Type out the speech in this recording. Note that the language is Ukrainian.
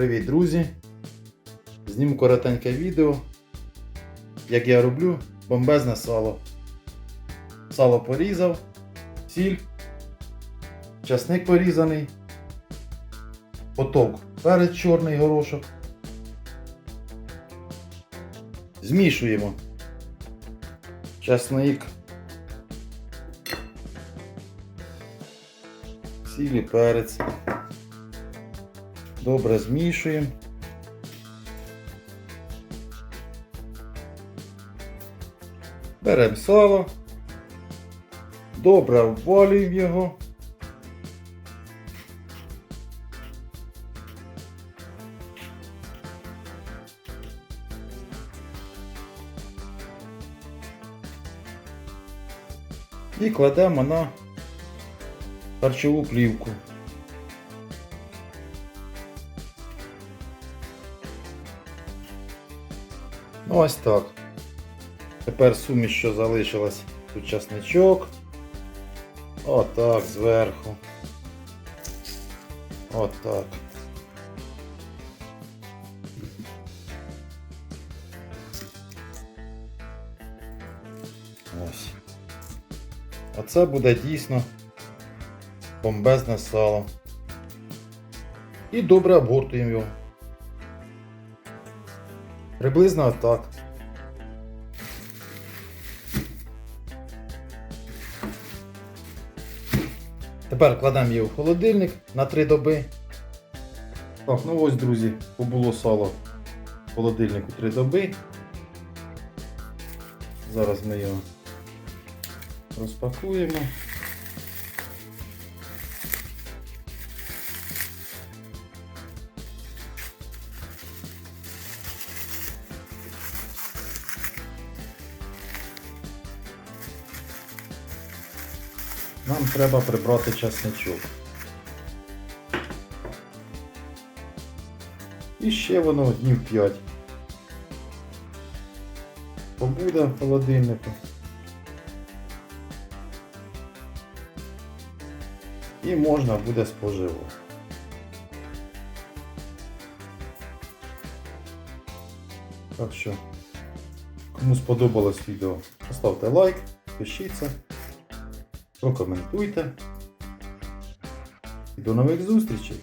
Привіт, друзі! Зніму коротеньке відео, як я роблю бомбезне сало. Сало порізав, сіль, часник порізаний, потовк перець чорний горошок. Змішуємо часник, сіль і перець. Добре змішуємо. Беремо сало. Добре обвалюємо його. І кладемо на харчову плівку. Ось так. Тепер суміш, що залишилась тут часничок. Отак зверху. Отак. Ось. Оце буде дійсно бомбезне сало. І добре обгортуємо його. Приблизно отак. Тепер кладемо її в холодильник на 3 доби. Так, ну ось, друзі, побуло сало в холодильнику 3 доби. Зараз ми його розпакуємо. Нам треба прибрати часничок. І ще воно днів 5. Побуде в холодильнику. І можна буде споживати. Так що, кому сподобалось відео, поставте лайк, пишіться прокоментуйте. І до нових зустрічей!